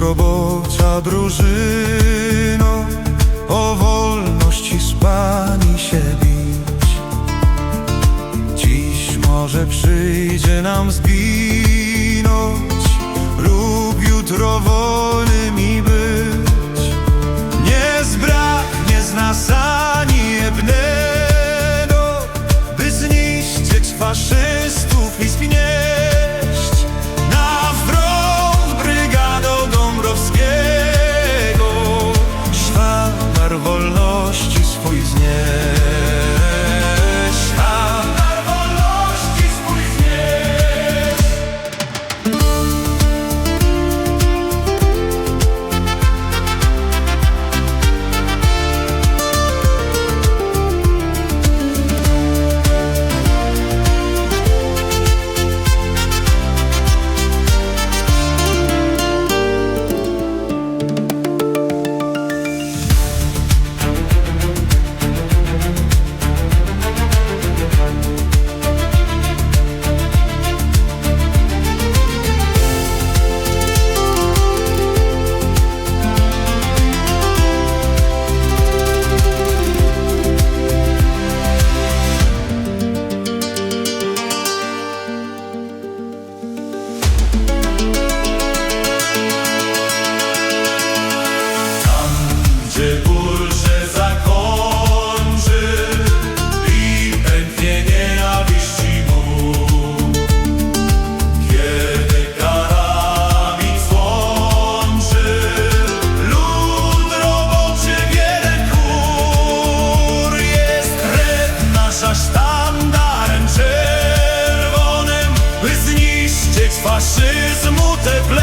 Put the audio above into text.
Robocza drużyno O wolności z Pani się bić. Dziś może przyjdzie nam zginąć Lub jutro wolność te